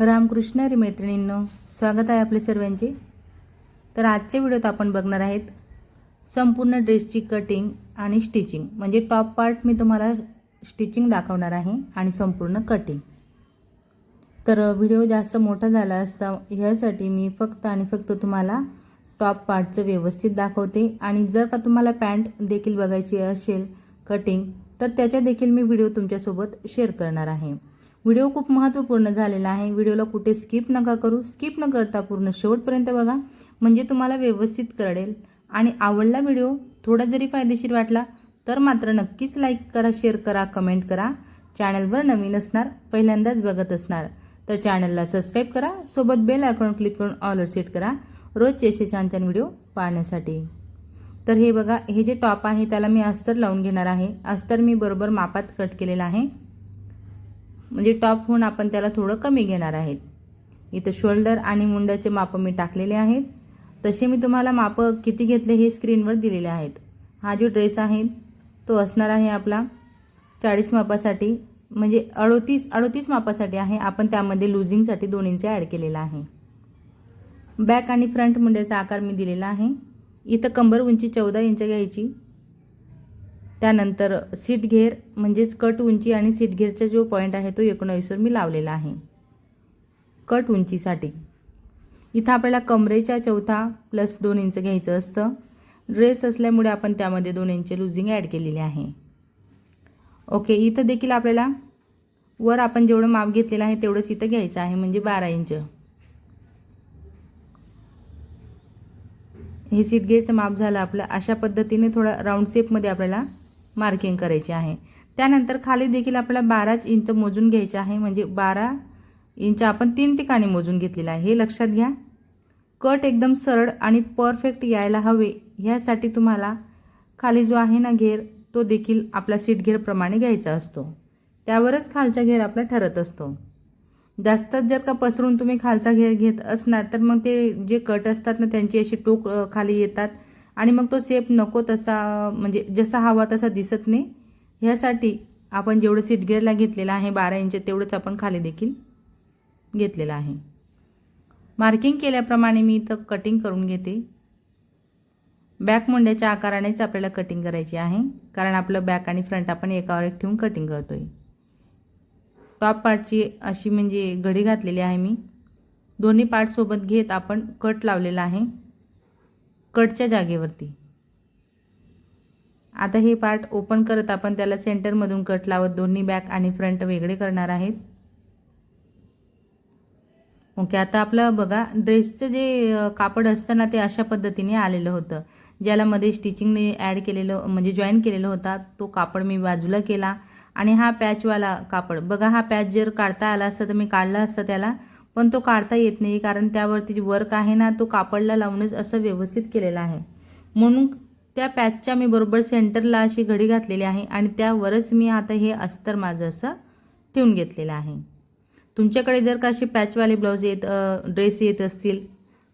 रामकृष्ण हरी मैत्रिणींनो स्वागत आहे आपले सर्वांचे. तर आजच्या व्हिडिओत आपण बघणार आहेत संपूर्ण ड्रेसची कटिंग आणि स्टिचिंग म्हणजे टॉप पार्ट मी तुम्हाला स्टिचिंग दाखवणार आहे आणि संपूर्ण कटिंग तर व्हिडिओ जास्त मोठा झाला असता ह्यासाठी मी फक्त आणि फक्त तुम्हाला टॉप पार्टचं व्यवस्थित दाखवते. आणि जर का तुम्हाला पॅन्ट देखील बघायची असेल कटिंग तर त्याच्या देखील मी व्हिडिओ तुमच्यासोबत शेअर करणार आहे. व्हिडिओ खूप महत्त्वपूर्ण झालेला आहे. व्हिडिओला कुठे स्किप नका करू. स्किप न करता पूर्ण शेवटपर्यंत बघा. म्हणजे तुम्हाला व्यवस्थित कळेल. आणि आवडला व्हिडिओ थोडा जरी फायदेशीर वाटला तर मात्र नक्कीच लाईक करा शेअर करा कमेंट करा. चॅनलवर नवीन असणार पहिल्यांदाच बघत असणार तर चॅनलला सबस्क्राईब करा. सोबत बेल आयकॉन क्लिक करून ऑलर सेट करा. रोजचे असे छान छान व्हिडिओ पाहण्यासाठी. तर हे बघा हे जे टॉप आहे त्याला मी अस्तर लावून घेणार आहे. अस्तर मी बरोबर मापात कट केलेलं आहे. म्हणजे टॉप होऊन आपण त्याला थोडं कमी घेणार आहेत. इथं शोल्डर आणि मुंड्याचे मापं मी टाकलेले आहेत. तसे मी तुम्हाला मापं किती घेतले हे स्क्रीनवर दिलेले आहेत. हा जो ड्रेस आहे तो असणार आहे आपला चाळीस मापासाठी म्हणजे अडोतीस अडोतीस मापासाठी आहे. आपण त्यामध्ये लुझिंगसाठी दोन इंच ॲड केलेला आहे. बॅक आणि फ्रंट मुंड्याचा आकार मी दिलेला आहे. इथं कंबर उंची चौदा इंच घ्यायची. त्यानंतर सीट घेर म्हणजेच कट उंची आणि सीट घेरचा जो पॉईंट आहे तो एकोणावीसवर मी लावलेला आहे. कट उंचीसाठी. इथं आपल्याला कमरेच्या चौथा प्लस दोन इंच घ्यायचं असतं. ड्रेस असल्यामुळे आपण त्यामध्ये दोन इंच लुझिंग ॲड केलेली आहे. ओके इथं देखील आपल्याला वर आपण जेवढं माप घेतलेलं आहे तेवढंच इथं घ्यायचं आहे म्हणजे बारा इंच हे सीट गेटचं माप झालं आपलं. अशा पद्धतीने थोडा राऊंड शेपमध्ये आपल्याला मार्किंग करायची आहे. त्यानंतर खाली देखील आपल्याला बाराच इंच मोजून घ्यायचे आहे. म्हणजे बारा इंच आपण तीन ठिकाणी मोजून घेतलेलं आहे. हे लक्षात घ्या. कट एकदम सरळ आणि परफेक्ट यायला हवे. ह्यासाठी तुम्हाला खाली जो आहे ना घेर तो देखील आपला सीट घेरप्रमाणे घ्यायचा असतो. त्यावरच खालचा घेर आपला ठरत असतो. जास्तच जर का पसरून तुम्ही खालचा घेर घेत असणार तर मग ते जे कट असतात ना त्यांची अशी टोक खाली येतात. आणि मग तो शेप नको तसा म्हणजे जसा हवा तसा दिसत नाही. ह्यासाठी आपण जेवढं सीटगेअरला घेतलेलं आहे बारा इंच तेवढंच आपण खाली देखील घेतलेलं आहे. मार्किंग केल्याप्रमाणे मी इथं कटिंग करून घेते. बॅक मुंड्याच्या आकारानेच आपल्याला कटिंग करायची आहे कारण आपलं बॅक आणि फ्रंट आपण एकावर एक ठेवून कटिंग करतो आहे टॉप पार्टची अशी म्हणजे घडी घातलेली आहे मी. दोन्ही पार्टसोबत घेत आपण कट लावलेला आहे. कटच्या जागेवरती. आता हे पार्ट ओपन करत आपण त्याला सेंटरमधून कट लावत दोन्ही बॅक आणि फ्रंट वेगळे करणार आहेत. ओके आता आपलं बघा ड्रेसचं जे कापड असतं ना ते अशा पद्धतीने आलेलं होतं. ज्याला मध्ये स्टिचिंगने ॲड केलेलं म्हणजे जॉईन केलेलं होता तो कापड मी बाजूला केला. आणि हा पॅचवाला कापड बघा हा पॅच जर काढता आला असता तर मी काढला असता त्याला पण तो काढता येत नाही कारण त्यावरती जे वर्क आहे ना तो कापडला लावूनच असं व्यवस्थित केलेला आहे. म्हणून त्या पॅचच्या मी बरोबर सेंटरला अशी घडी घातलेली आहे आणि त्यावरच मी आता हे अस्तर माझं असं ठेवून घेतलेलं आहे. तुमच्याकडे जर का असे पॅचवाले ब्लाऊज येत ड्रेस येत असतील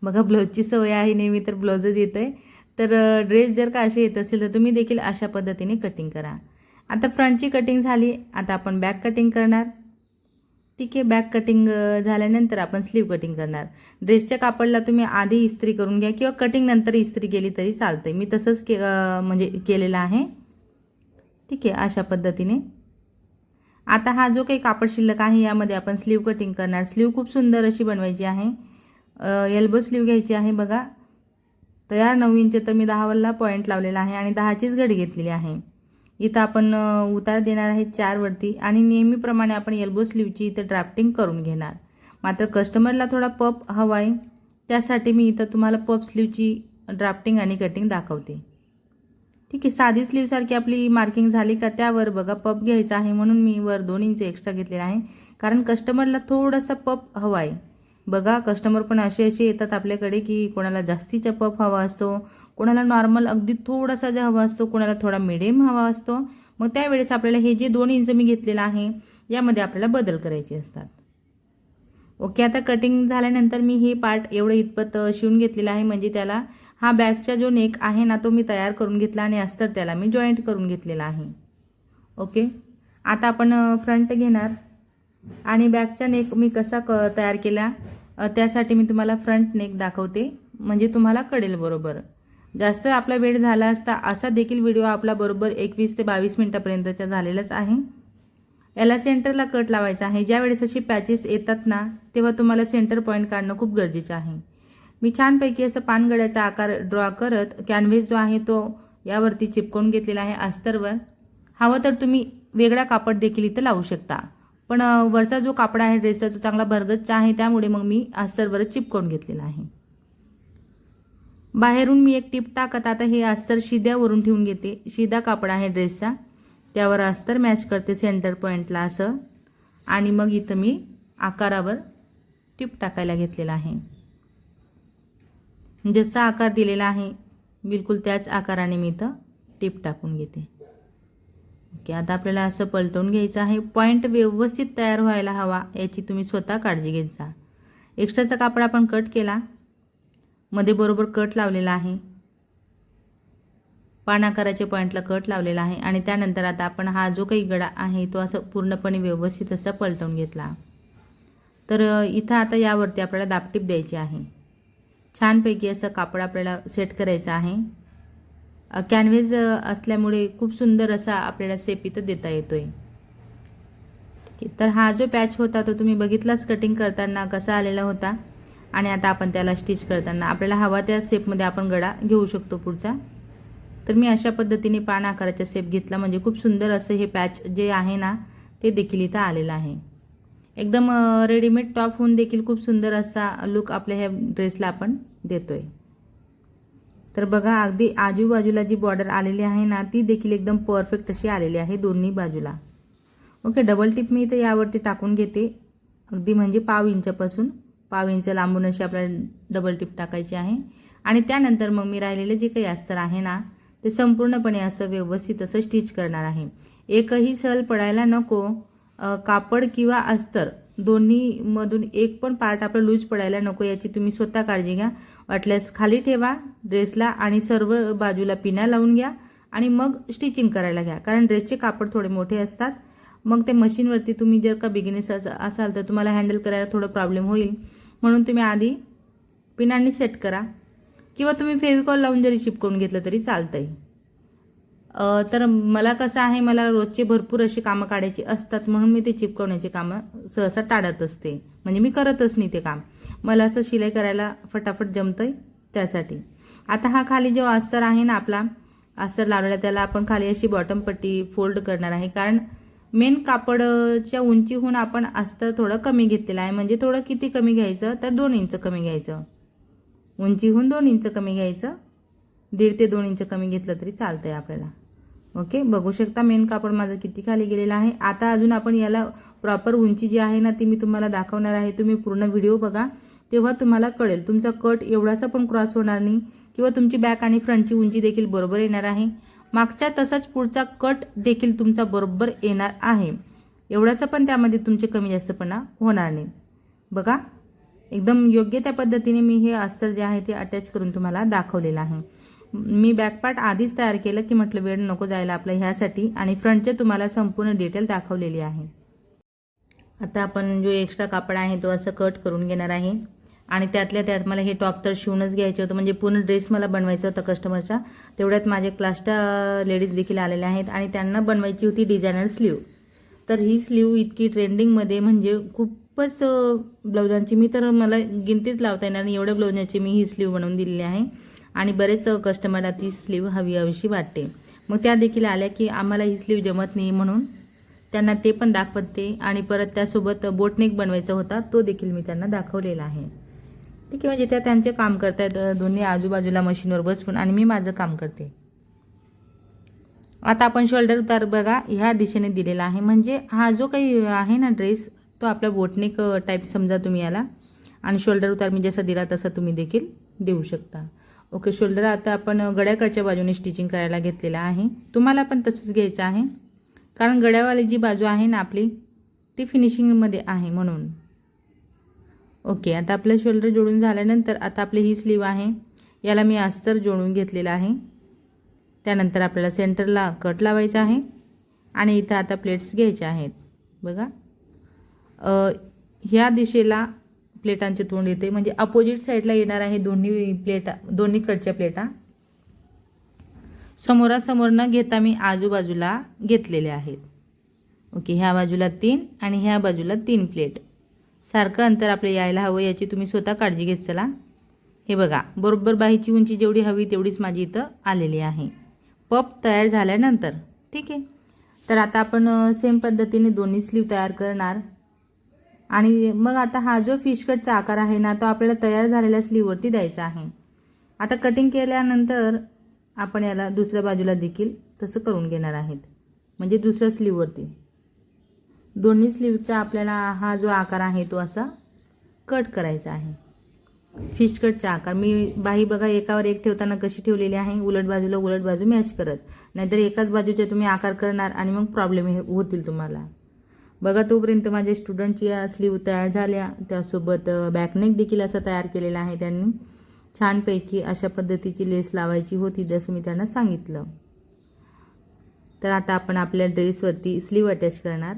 बघा ब्लाऊजची सवय आहे नेहमी तर ब्लाऊजच येतं आहे तर ड्रेस जर का असे येत असतील तर तुम्ही देखील अशा पद्धतीने कटिंग करा. आता फ्रंटची कटिंग झाली आता आपण बॅक कटिंग करणार. ठीक आहे बॅक कटिंग झाल्यानंतर आपण स्लीव कटिंग करणार. ड्रेसच्या कापडला तुम्ही आधी इस्त्री करून घ्या किंवा कटिंग नंतर इस्त्री केली तरी चालते मी तसंच के म्हणजे केलेलं आहे. ठीक आहे अशा पद्धतीने. आता हा जो काही कापड शिल्लक आहे यामध्ये आपण स्लीव कटिंग करणार. स्लीव खूप सुंदर अशी बनवायची आहे. एल्बो स्लीव घ्यायची आहे बघा. तयार नऊ इंच तर मी दहावरला पॉईंट लावलेला आहे आणि दहाचीच घडी घेतलेली आहे. इथं आपण उतार देणार आहे चारवरती आणि नेहमीप्रमाणे आपण एल्बो स्लीवची इथं ड्राफ्टिंग करून घेणार. मात्र कस्टमरला थोडा पप हवा आहे त्यासाठी मी इथं तुम्हाला पप स्लीवची ड्राफ्टिंग आणि कटिंग दाखवते. ठीक आहे साधी स्लीवसारखी आपली मार्किंग झाली का त्यावर बघा पप घ्यायचा आहे म्हणून मी वर दोन इंच एक्स्ट्रा घेतलेला आहे. कारण कस्टमरला थोडासा पप हवा आहे. बघा कस्टमर पण असे असे येतात आपल्याकडे की कोणाला जास्तीचा पप हवा असतो कोणाला नॉर्मल अगदी थोडासा जे हवा असतो कोणाला थोडा मिडियम हवा असतो मग त्यावेळेस आपल्याला हे जे दोन इंच मी घेतलेलं आहे यामध्ये आपल्याला बदल करायचे असतात. ओके आता कटिंग झाल्यानंतर मी हे पार्ट एवढं इतपत शिवून घेतलेलं आहे म्हणजे त्याला हा बॅगचा जो नेक आहे ना तो मी तयार करून घेतला आणि अस्तर त्याला मी जॉईंट करून घेतलेला आहे. ओके आता आपण फ्रंट घेणार. आणि बॅगचा नेक मी कसा क तयार केला? त्यासाठी मी तुम्हाला फ्रंट नेक दाखवते. म्हणजे तुम्हाला कळेल बरोबर. जास्त आपला वेळ झाला असता असा देखील व्हिडिओ आपला बरोबर एकवीस ते बावीस मिनटापर्यंतचा झालेलाच आहे. याला सेंटरला कट लावायचा आहे. ज्या वेळेस अशी पॅचेस येतात ना तेव्हा तुम्हाला सेंटर पॉईंट काढणं खूप गरजेचं आहे. मी छानपैकी असं पानगड्याचा आकार ड्रॉ करत कॅनव्हेस जो आहे तो यावरती चिपकवून घेतलेला आहे अस्तरवर. हवं तर तुम्ही वेगळा कापड देखील इथं लावू शकता. पण वरचा जो कापड आहे ड्रेसचा तो चांगला भरगच्चा आहे त्यामुळे मग मी अस्तरवरच चिपकवून घेतलेला आहे. बाहेरून मी एक टीप टाकत आता हे अस्तर शिद्यावरून ठेवून घेते. शिदा कापड आहे ड्रेसचा. त्यावर अस्तर मॅच करते सेंटर पॉईंटला असं. आणि मग इथं मी आकारावर टीप टाकायला घेतलेला आहे. जसा आकार दिलेला आहे बिलकुल त्याच आकाराने मी इथं टीप टाकून घेते. ओके आता आपल्याला असं पलटवून घ्यायचं आहे. पॉईंट व्यवस्थित तयार व्हायला हवा याची तुम्ही स्वतः काळजी घेत जा. एक्स्ट्राचा कापड आपण कट केला. मध्ये बरोबर कट लावलेला आहे. पान आकाराच्या पॉईंटला कट लावलेला आहे आणि त्यानंतर आता आपण हा जो काही गडा आहे तो असं पूर्णपणे व्यवस्थित असा पलटवून घेतला. तर इथं आता यावरती आपल्याला दापटीप द्यायची आहे. छानपैकी असं कापड आपल्याला सेट करायचं आहे. कॅनव्हेज असल्यामुळे खूप सुंदर असा आपल्याला सेप इथं देता येतोय. आहे तर हा जो पॅच होता तो तुम्ही बघितलाच कटिंग करताना कसा आलेला होता? आणि आता आपण त्याला स्टिच करताना आपल्याला हवा त्या सेपमध्ये आपण गडा घेऊ शकतो पुढचा. तर मी अशा पद्धतीने पान आकाराचा सेप घेतला. म्हणजे खूप सुंदर असं हे पॅच जे आहे ना ते देखील इथं आलेलं आहे. एकदम रेडीमेड टॉप होऊन देखील खूप सुंदर असा लुक आपल्या ह्या ड्रेसला आपण देतोय. तर बघा अगदी आजूबाजूला जी बॉर्डर आलेली आहे ना ती देखील एकदम परफेक्ट अशी आलेली आहे दोन्ही बाजूला. ओके डबल टिप मी इथे यावरती टाकून घेते. अगदी म्हणजे पाव इंचापासून. पाव इंच लांबून अशी आपल्याला डबल टिप टाकायची आहे. आणि त्यानंतर मग मी राहिलेले जे काही अस्तर आहे ना ते संपूर्णपणे असं व्यवस्थित असं स्टिच करणार आहे. एकही सल पडायला नको. कापड किंवा अस्तर दोन्हीमधून एक पण पार्ट आपला लूज पडायला नको याची तुम्ही स्वतः काळजी घ्या. वाटल्यास खाली ठेवा ड्रेसला आणि सर्व बाजूला पिना लावून घ्या आणि मग स्टिचिंग करायला घ्या. कारण ड्रेसचे कापड थोडे मोठे असतात. मग ते मशीनवरती तुम्ही जर का बिगिनेस असाल तर तुम्हाला हँडल करायला थोडं प्रॉब्लेम होईल. म्हणून तुम्ही आधी पिनांनी सेट करा. किंवा तुम्ही फेविकॉल लावून जरी चिपकवून घेतलं तरी चालतंय. आहे तर मला कसं आहे मला रोजचे भरपूर अशी कामं काढायची असतात म्हणून मी ते चिपकवण्याची कामं सहसा टाळत असते. म्हणजे मी करतच नाही ते काम. मला असं शिलाई करायला फटाफट जमतंय त्यासाठी. आता हा खाली जो अस्तर आहे ना आपला अस्तर लावलेला त्याला आपण खाली अशी बॉटम पट्टी फोल्ड करणार आहे. कारण मेन कापडच्या उंचीहून आपण अस्तर थोडं कमी घेतलेलं आहे. म्हणजे थोडं किती कमी घ्यायचं? तर दोन इंच कमी घ्यायचं. उंचीहून दोन इंच कमी घ्यायचं. दीड ते दोन इंच कमी घेतलं तरी चालतं आहे आपल्याला. ओके? बघू शकता मेन कापड माझं किती खाली गेलेलं आहे. आता अजून आपण याला प्रॉपर उंची जी आहे ना ती मी तुम्हाला दाखवणार आहे. तुम्ही पूर्ण व्हिडिओ बघा तेव्हा तुम्हाला कळेल. तुमचा कट एवढासा पण क्रॉस होणार नाही. किंवा तुमची बॅक आणि फ्रंटची उंची देखील बरोबर येणार आहे. मागच्या तसाच पुढचा कट देखील तुमचा बरोबर येणार आहे. एवढासा पण त्यामध्ये तुमचे कमी जास्तपणा होणार नाही. बघा एकदम योग्य त्या पद्धतीने मी हे अस्तर जे आहे ते अटॅच करून तुम्हाला दाखवलेलं आहे. मी बॅकपार्ट आधीच तयार केलं की म्हटलं वेळ नको जायला आपलं ह्यासाठी. आणि फ्रंटचे तुम्हाला संपूर्ण डिटेल दाखवलेली आहे. आता आपण जो एक्स्ट्रा कापड आहे तो असं कट करून घेणार आहे. आणि त्यातल्या त्यात मला हे टॉप तर शिवूनच घ्यायचं होतं. म्हणजे पूर्ण ड्रेस मला बनवायचा होता कस्टमरचा तेवढ्यात माझे क्लास्टा लेडीज देखील आलेल्या आहेत आणि त्यांना बनवायची होती डिझायनर स्लीव तर ही स्लीव इतकी ट्रेंडिंगमध्ये म्हणजे खूपच अ, ब्लाउजांची मी तर मला गिनतीच लावता येणार आणि एवढ्या ब्लाउजांची मी ही स्लीव बनवून दिलेली आहे. आणि बरेच कस्टमरला ती स्लीव हवी हवीशी वाटते. मग त्या देखील आल्या की आम्हाला ही स्लीव जमत नाही म्हणून त्यांना ते पण दाखवते. आणि परत त्यासोबत बोटनेक बनवायचा होता तो देखील मी त्यांना दाखवलेला आहे. ठीक आहे म्हणजे त्या त्यांचे काम करतायत दोन्ही आजूबाजूला मशीनवर बसून आणि मी माझं काम करते. आता आपण शोल्डर उतार बघा ह्या दिशेने दिलेला आहे. म्हणजे हा जो काही आहे ना ड्रेस तो आपला बोटनेक टाईप समजा तुम्ही याला आणि शोल्डर उतार मी जसा दिला तसा तुम्ही देखील देऊ शकता. ओके शोल्डर आता आपण गड्याकडच्या बाजूने स्टिचिंग करायला घेतलेला आहे. तुम्हाला पण तसंच घ्यायचं आहे. कारण गड्यावाली जी बाजू आहे ना आपली ती फिनिशिंगमध्ये आहे म्हणून. ओके आता आपलं शोल्डर जोडून झाल्यानंतर आता आपली ही स्लीव आहे. याला मी अस्तर जोडून घेतलेलं आहे. त्यानंतर आपल्याला सेंटरला कट लावायचा आहे आणि इथं आता प्लेट्स घ्यायच्या आहेत. बघा. ह्या दिशेला प्लेटांचे तोंड येते. म्हणजे अपोजिट साईडला येणार आहे दोन्ही प्लेटा दोन्ही कटच्या प्लेटा समोरासमोर न घेता मी आजूबाजूला घेतलेले आहेत. ओके ह्या बाजूला तीन आणि ह्या बाजूला तीन प्लेट सारखं अंतर आपलं यायला हवं याची तुम्ही स्वतः काळजी घेत चला. हे बघा बरोबर बाहीची उंची जेवढी हवी तेवढीच माझी इथं आलेली आहे. पप तयार झाल्यानंतर ठीक आहे. तर आता आपण सेम पद्धतीने दोन्ही स्लीव तयार करणार. आणि मग आता हा जो फिश कटचा आकार आहे ना तो आपल्याला तयार झालेल्या स्लीववरती द्यायचा आहे. आता कटिंग केल्यानंतर आपण याला दुसऱ्या बाजूला देखील तसं करून घेणार आहेत. म्हणजे दुसऱ्या स्लीववरती दोन्ही स्लीवचा आपल्याला हा जो आकार आहे तो असा कट करायचा आहे. फिश कटचा आकार. मी बाही बघा एकावर एक ठेवताना कशी ठेवलेली आहे? उलट बाजूला उलट बाजू मॅच करत. नाहीतर एकाच बाजूचे तुम्ही आकार करणार आणि मग प्रॉब्लेम होतील तुम्हाला. बघा तोपर्यंत माझ्या स्टुडंटची या स्लीव तयार झाल्या. त्यासोबत बॅकनेक देखील असा तयार केलेला आहे त्यांनी. छानपैकी अशा पद्धतीची लेस लावायची होती जसं मी त्यांना सांगितलं. तर आता आपण आपल्या ड्रेसवरती स्लीव अटॅच करणार.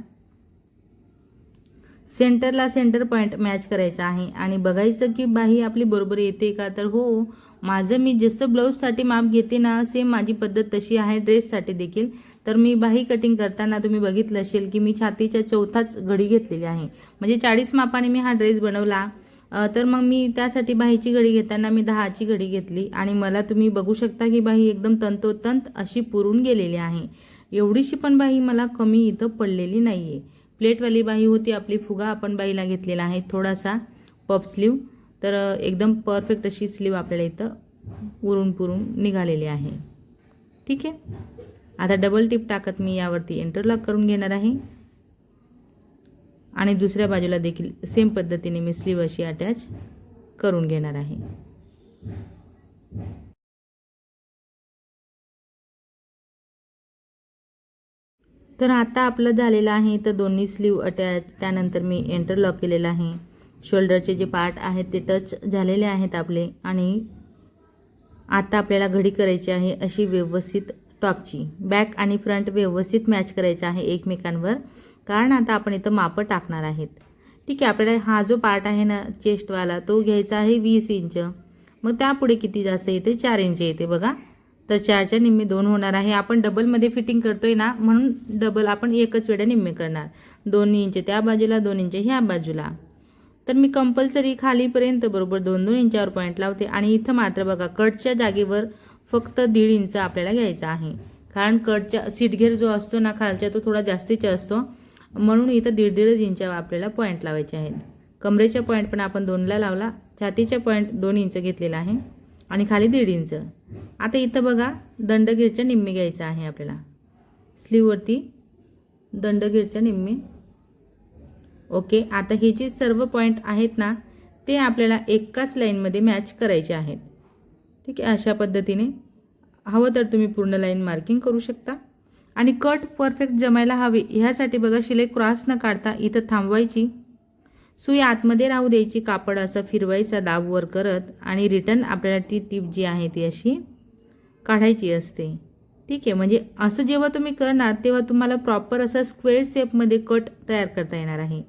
सेंटरला सेंटर पॉईंट मॅच करायचा आहे. आणि बघायचं की बाही आपली बरोबर येते का? तर हो माझं मी जसं ब्लाऊजसाठी माप घेते ना सेम माझी पद्धत तशी आहे ड्रेससाठी देखील. तर मी बाही कटिंग करताना तुम्ही बघितलं असेल की मी छातीच्या चौथाच घडी घेतलेली आहे. म्हणजे चाळीस मापाने मी हा ड्रेस बनवला. तर मग मी त्यासाठी बाहीची घडी घेताना मी दहाची घडी घेतली. आणि मला तुम्ही बघू शकता की बाही एकदम तंतोतंत अशी पुरून गेलेली आहे. एवढीशी पण बाही मला कमी इथं पडलेली नाही आहे प्लेटवाली बाही होती आपली फुगा आपण बाईला घेतलेला आहे थोडासा पप स्लीव. तर एकदम परफेक्ट अशी स्लीव आपल्याला इथं उरून पुरून निघालेली आहे. ठीक आहे? आता डबल टिप टाकत मी यावरती इंटरलॉक करून घेणार आहे. आणि दुसऱ्या बाजूला देखील सेम पद्धतीने मी स्लीव अशी अटॅच करून घेणार आहे. तर आता आपलं झालेलं आहे तर दोन्ही स्लीव अटॅच त्यानंतर मी इंटरलॉक केलेलं आहे. शोल्डरचे जे पार्ट आहेत ते टच झालेले आहेत आपले. आणि आता आपल्याला घडी करायची आहे अशी व्यवस्थित टॉपची. बॅक आणि फ्रंट व्यवस्थित मॅच करायचं आहे एकमेकांवर. कारण आता आपण इथं मापं टाकणार आहेत. ठीक आहे आपल्याला हा जो पार्ट आहे ना चेस्टवाला तो घ्यायचा आहे वीस इंच मग त्यापुढे किती जास्त येते? चार इंच येते बघा. तर चारच्या निम्मे दोन होणार आहे. आपण डबलमध्ये फिटिंग करतोय ना म्हणून डबल आपण एकच वेळा निम्मे करणार. दोन इंच त्या बाजूला दोन इंच ह्या बाजूला. तर मी कंपल्सरी खालीपर्यंत बरोबर दोन दोन इंचावर पॉईंट लावते. आणि इथं मात्र बघा कटच्या जागेवर फक्त दीड इंच आपल्याला घ्यायचा आहे. कारण कटच्या सीटघेर जो असतो ना खालच्या तो थोडा जास्तीचा असतो. म्हणून इथं दीड दीडच इंचावर आपल्याला पॉईंट लावायचे आहेत. कमरेच्या पॉईंट पण आपण दोनला लावला. छातीच्या पॉईंट दोन इंच घेतलेला आहे. आणि खाली दीड इंच. आता इथं बघा दंडगीरच्या निम्मे घ्यायचं आहे आपल्याला. स्लीववरती दंडगीरच्या निम्मी. ओके आता हे जे सर्व पॉईंट आहेत ना ते आपल्याला एकाच लाईनमध्ये मॅच करायचे आहेत. ठीक आहे अशा पद्धतीने. हवं तर तुम्ही पूर्ण लाईन मार्किंग करू शकता. आणि कट परफेक्ट जमायला हवे ह्यासाठी बघा शिलाई क्रॉस न काढता इथं थांबवायची. सुई आतमध्ये राहू द्यायची कापड असं फिरवायचा दाब वर करत. आणि रिटर्न आपल्याला ती टीप जी आहे ती अशी. काढायची असते. ठीक आहे म्हणजे असं जेव्हा तुम्ही करणार तेव्हा तुम्हाला प्रॉपर असं स्क्वेअर शेपमध्ये कट तयार करता येणार आहे.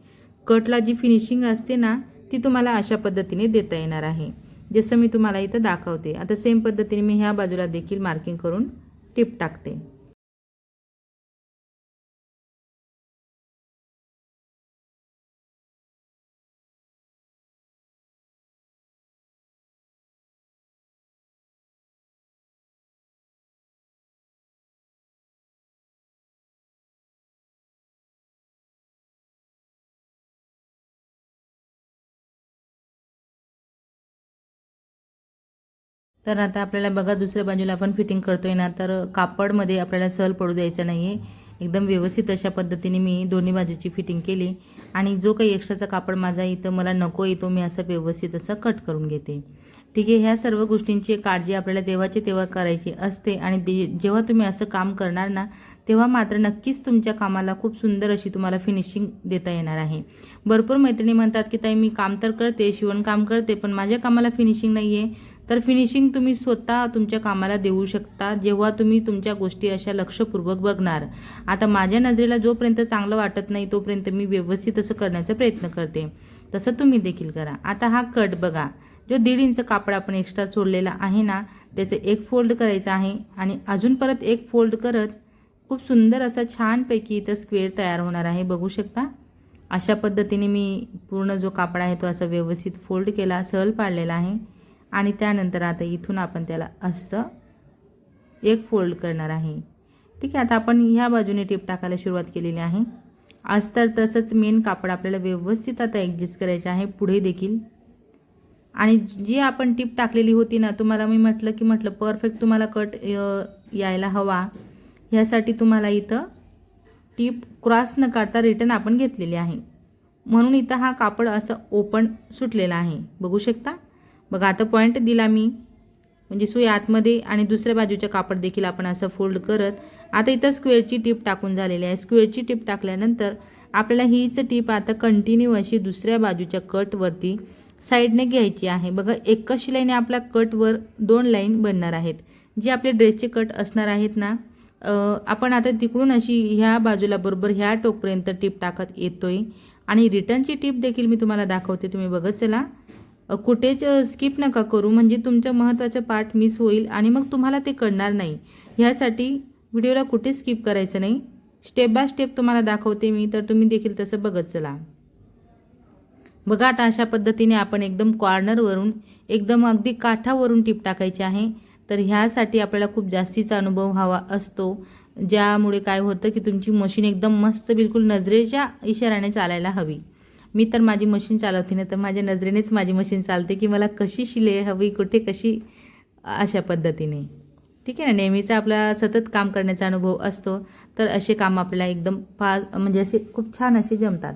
कटला जी फिनिशिंग असते ना ती तुम्हाला अशा पद्धतीने देता येणार आहे. जसं मी तुम्हाला इथं दाखवते. आता सेम पद्धतीने मी ह्या बाजूला देखील मार्किंग करून टिप टाकते. तर आता आपल्याला बघा दुसऱ्या बाजूला आपण फिटिंग करतोय ना तर कापडमध्ये आपल्याला सहल पडू द्यायचं नाही आहे एकदम व्यवस्थित अशा पद्धतीने मी दोन्ही बाजूची फिटिंग केली. आणि जो काही एक्स्ट्राचा कापड माझा इथं मला नको येतो मी असं व्यवस्थित असं कट करून घेते. ठीक आहे ह्या सर्व गोष्टींची काळजी आपल्याला देवाची तेव्हा करायची असते. आणि ते जेव्हा तुम्ही असं काम करणार ना तेव्हा मात्र नक्कीच तुमच्या कामाला खूप सुंदर अशी तुम्हाला फिनिशिंग देता येणार आहे. भरपूर मैत्रिणी म्हणतात की ताई मी काम तर करते शिवणकाम करते पण माझ्या कामाला फिनिशिंग नाही आहे तर फिनिशिंग तुम्ही स्वतः तुमच्या कामाला देऊ शकता जेव्हा तुम्ही तुमच्या गोष्टी अशा लक्षपूर्वक बघणार. आता माझ्या नजरेला जोपर्यंत चांगलं वाटत नाही तोपर्यंत मी व्यवस्थित असं करण्याचा प्रयत्न करते. तसं तुम्ही देखील करा. आता हा कट बघा. जो दीड इंच कापड आपण एक्स्ट्रा सोडलेला आहे ना त्याचं एक फोल्ड करायचं आहे आणि अजून परत एक फोल्ड करत खूप सुंदर असा छानपैकी इथं स्क्वेअर तयार होणार आहे. बघू शकता? अशा पद्धतीने मी पूर्ण जो कापड आहे तो असा व्यवस्थित फोल्ड केला सहल पाडलेला आहे. आणि त्यानंतर आता इथून आपण त्याला असं एक फोल्ड करणार आहे. ठीक आहे आता आपण ह्या बाजूने टिप टाकायला सुरुवात केलेली आहे. आज तर तसंच मेन कापड आपल्याला व्यवस्थित आता ॲडजस्ट करायचे आहे पुढे देखील. आणि जी आपण टीप टाकलेली होती ना तुम्हाला मी म्हटलं की म्हटलं परफेक्ट तुम्हाला कट यायला हवा. ह्यासाठी तुम्हाला इथं टीप क्रॉस न काढता रिटर्न आपण घेतलेली आहे. म्हणून इथं हा कापड असं ओपन सुटलेला आहे. बघू शकता? बघा आता पॉईंट दिला मी. म्हणजे सुई आतमध्ये आणि दुसऱ्या बाजूच्या कापड देखील आपण असं फोल्ड करत आता इथं स्क्वेअरची टीप टाकून झालेली आहे. स्क्वेअरची टीप टाकल्यानंतर आपल्याला हीच टीप आता कंटिन्यू अशी दुसऱ्या बाजूच्या कटवरती साईडने घ्यायची आहे. बघा एकच शिलाईने आपल्या कटवर दोन लाईन बनणार आहेत. जे आपले ड्रेसचे कट असणार आहेत ना आपण आता तिकडून अशी ह्या बाजूला बरोबर ह्या टोकपर्यंत टीप टाकत येतोय. आणि रिटर्नची टीप देखील मी तुम्हाला दाखवते. तुम्ही बघत चला. कुठेच स्किप नका करू. म्हणजे तुमच्या महत्त्वाचं पार्ट मिस होईल आणि मग तुम्हाला ते कळणार नाही. ह्यासाठी व्हिडिओला कुठे स्किप करायचं नाही. स्टेप बाय स्टेप तुम्हाला दाखवते मी तर तुम्ही देखील तसं बघत चला. बघा आता अशा पद्धतीने आपण एकदम कॉर्नरवरून एकदम अगदी काठावरून टीप टाकायची आहे. तर ह्यासाठी आपल्याला खूप जास्तीचा अनुभव हवा असतो. ज्यामुळे काय होतं की तुमची मशीन एकदम मस्त बिलकुल नजरेच्या इशाऱ्याने चालायला हवी. मी तर माझी मशीन चालवते ना तर माझ्या नजरेनेच माझी मशीन चालते की मला कशी शिले हवी कुठे कशी अशा पद्धतीने. ठीक आहे ना नेहमीचा आपला सतत काम करण्याचा अनुभव असतो तर असे काम आपल्याला एकदम फा म्हणजे असे खूप छान असे जमतात.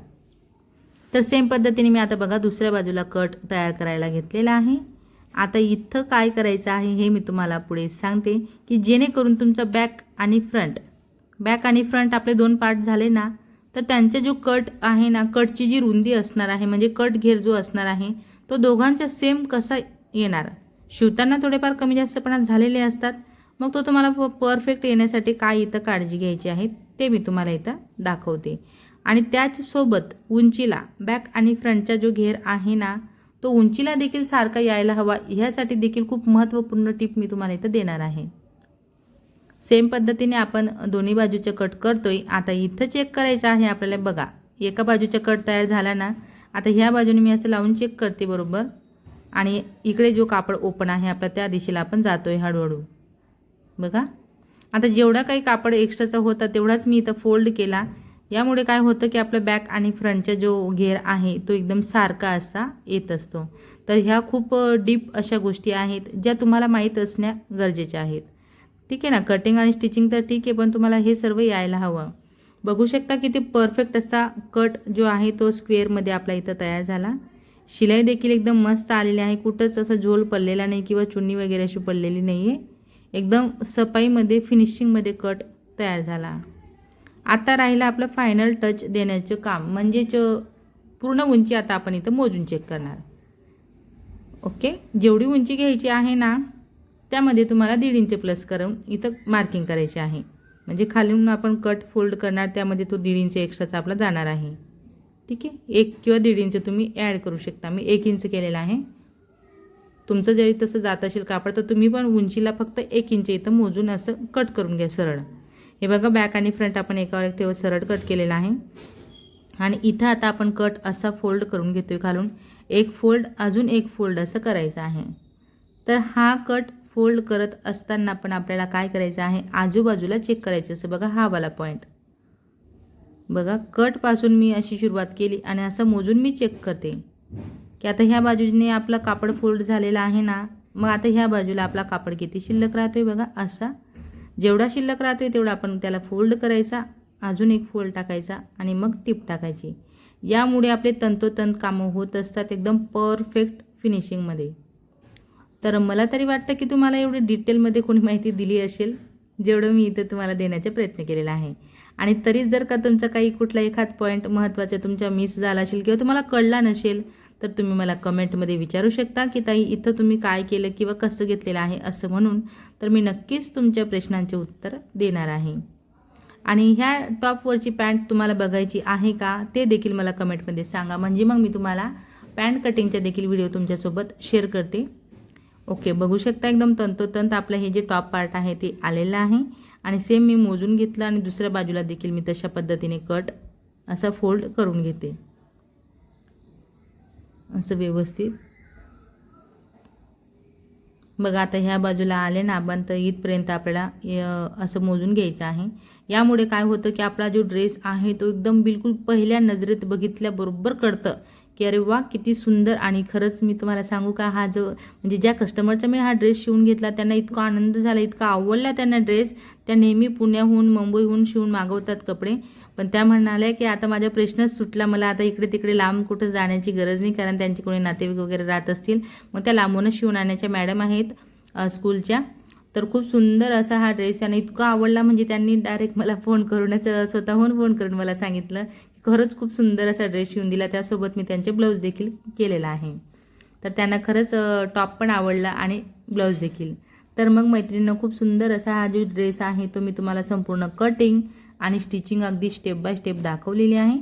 तर सेम पद्धतीने मी आता बघा दुसऱ्या बाजूला कट तयार करायला घेतलेला आहे. आता इथं काय करायचं आहे हे मी तुम्हाला पुढे सांगते की जेणेकरून तुमचा बॅक आणि फ्रंट बॅक आणि फ्रंट आपले दोन पार्ट झाले ना तर त्यांचा जो कट आहे ना कटची जी रुंदी असणार आहे म्हणजे कट घेर जो असणार आहे तो दोघांच्या सेम कसा येणार? शिवताना थोडेफार कमी जास्तपणा झालेले असतात. मग तो तुम्हाला परफेक्ट येण्यासाठी काय इथं काळजी घ्यायची आहे ते मी तुम्हाला इथं दाखवते. आणि त्याचसोबत उंचीला बॅक आणि फ्रंटचा जो घेर आहे ना तो उंचीला देखील सारखा यायला हवा. ह्यासाठी देखील खूप महत्त्वपूर्ण टिप मी तुम्हाला इथं देणार आहे. सेम पद्धतीने आपण दोन्ही बाजूचे कट करतोय. आता इथं चेक करायचं आहे आपल्याला. बघा एका बाजूचा कट तयार झाला ना आता ह्या बाजूने मी असं लावून चेक करते बरोबर. आणि इकडे जो कापड ओपन आहे आपला त्या दिशेला आपण जातोय हळूहळू. बघा. आता जेवढा काही कापड एक्स्ट्राचा होता तेवढाच मी इथं फोल्ड केला. यामुळे काय होतं की आपलं बॅक आणि फ्रंटचा जो घेर आहे तो एकदम सारखा असा येत असतो. तर ह्या खूप डीप अशा गोष्टी आहेत ज्या तुम्हाला माहीत असण्या गरजेच्या आहेत. ठीक आहे ना? कटिंग आणि स्टिचिंग तर ठीक आहे पण तुम्हाला हे सर्व यायला हवं. बघू शकता की ते परफेक्ट असा कट जो आहे तो स्क्वेअरमध्ये आपला इथं तयार झाला. शिलाई देखील एकदम मस्त आलेली आहे. कुठंच असं झोल पडलेला नाही किंवा चुन्नी वगैरे अशी पडलेली नाही आहे एकदम सफाईमध्ये फिनिशिंगमध्ये कट तयार झाला. आता राहिलं आपलं फायनल टच देण्याचं काम. म्हणजेच पूर्ण उंची आता आपण इथं मोजून चेक करणार. ओके जेवढी उंची घ्यायची आहे ना त्यामध्ये तुम्हाला दीड इंच प्लस करून इथं मार्किंग करायची आहे. म्हणजे खालून आपण कट फोल्ड करणार त्यामध्ये तो दीड इंच एक्स्ट्राचा आपला जाणार आहे. ठीक आहे? एक किंवा दीड इंच तुम्ही ॲड करू शकता. मी एक इंच केलेला आहे. तुमचं जरी तसं जात असेल कापड तर तुम्ही पण उंचीला फक्त एक इंच इथं मोजून असं कट करून घ्या सरळ. हे बघा बॅक आणि फ्रंट आपण एकावर एक ठेवत सरळ कट केलेला आहे. आणि इथं आता आपण कट असा फोल्ड करून घेतो आहे खालून. एक फोल्ड अजून एक फोल्ड असं करायचं आहे. तर हा कट फोल्ड करत असताना पण आपल्याला काय करायचं आहे? आजूबाजूला चेक करायचं. असं बघा हा वाला पॉईंट बघा कटपासून मी अशी सुरुवात केली आणि असं मोजून मी चेक करते. की आता ह्या बाजूने आपला कापड फोल्ड झालेला आहे ना? मग आता ह्या बाजूला आपला कापड किती शिल्लक राहतोय बघा असा. जेवढा शिल्लक राहतोय तेवढा आपण त्याला फोल्ड करायचा अजून एक फोल्ड टाकायचा आणि मग टिप टाकायची. यामुळे आपले तंतोतंत कामं होत असतात एकदम परफेक्ट फिनिशिंगमध्ये तर मला तरी वाटतं की तुम्हाला एवढी डिटेलमध्ये कोणी माहिती दिली असेल जेवढं मी इथं तुम्हाला देण्याचा प्रयत्न केलेला आहे. आणि तरीच जर का तुमचा काही कुठला एखाद पॉईंट महत्त्वाचा तुमच्या मिस झाला असेल किंवा तुम्हाला कळला नसेल तर तुम्ही मला कमेंटमध्ये विचारू शकता की ताई इथं तुम्ही काय केलं किंवा कसं घेतलेलं आहे असं म्हणून तर मी नक्कीच तुमच्या प्रश्नांचे उत्तर देणार आहे. आणि ह्या टॉपवरची पॅन्ट तुम्हाला बघायची आहे का ते देखील मला कमेंटमध्ये सांगा. म्हणजे मग मी तुम्हाला पॅन्ट कटिंगचा देखील व्हिडिओ तुमच्यासोबत शेअर करते. ओके बघू शकता एकदम तंतोतंत आपलं हे जे टॉप पार्ट आहे ते आलेलं आहे. आणि सेम मी मोजून घेतलं आणि दुसऱ्या बाजूला देखील मी तशा पद्धतीने कट असा फोल्ड करून घेते. असं व्यवस्थित. बघा आता ह्या बाजूला आले ना आपण तर इथपर्यंत आपल्याला असं मोजून घ्यायचं आहे. यामुळे काय होतं की आपला जो ड्रेस आहे तो एकदम बिलकुल पहिल्या नजरेत बघितल्याबरोबर कळतं की अरे वा किती सुंदर आणि खरंच मी तुम्हाला सांगू का हा जो म्हणजे ज्या कस्टमरचा मी हा ड्रेस शिवून घेतला त्यांना इतका आनंद झाला इतका आवडला त्यांना ड्रेस त्या नेहमी पुण्याहून मुंबईहून शिवून मागवतात कपडे. पण त्या म्हणाल्या की आता माझा प्रश्नच सुटला मला आता इकडे तिकडे लांब कुठं जाण्याची गरज नाही कारण त्यांचे कोणी नातेवाईक वगैरे राहत असतील. मग त्या लांबूनच शिवून आणण्याच्या मॅडम आहेत स्कूलच्या. तर खूप सुंदर असा हा ड्रेस आणि इतका आवडला म्हणजे त्यांनी डायरेक्ट मला फोन करूनच स्वतःहून फोन करून मला सांगितलं की खरंच खूप सुंदर असा ड्रेस शिवून दिला त्यासोबत मी त्यांचे ब्लाऊज देखील केलेला आहे. तर त्यांना खरंच टॉप पण आवडला आणि ब्लाऊज देखील. तर मग मैत्रिणीनं खूप सुंदर असा हा जो ड्रेस आहे तो मी तुम्हाला संपूर्ण कटिंग आणि स्टिचिंग अगदी स्टेप बाय स्टेप दाखवलेली आहे.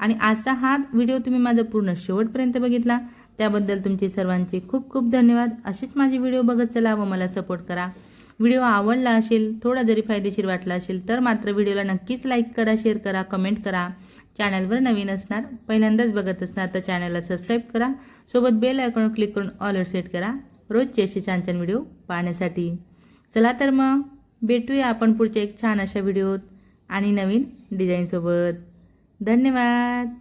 आणि आजचा हा व्हिडिओ तुम्ही माझा पूर्ण शेवटपर्यंत बघितला. त्याबद्दल तुमचे सर्वांचे खूप खूप धन्यवाद. असेच माझे व्हिडिओ बघत चला व मला सपोर्ट करा. व्हिडिओ आवडला असेल थोडा जरी फायदेशीर वाटला असेल तर मात्र व्हिडिओला नक्कीच लाईक करा शेअर करा कमेंट करा. चॅनलवर नवीन असणार पहिल्यांदाच बघत असणार तर चॅनलला सबस्क्राईब करा. सोबत बेल आयकॉन क्लिक करून ऑलर सेट करा. रोजचे असे छान छान व्हिडिओ पाहण्यासाठी. चला तर मग भेटूया आपण पुढच्या एक छान अशा व्हिडिओत आणि नवीन डिझाईनसोबत धन्यवाद.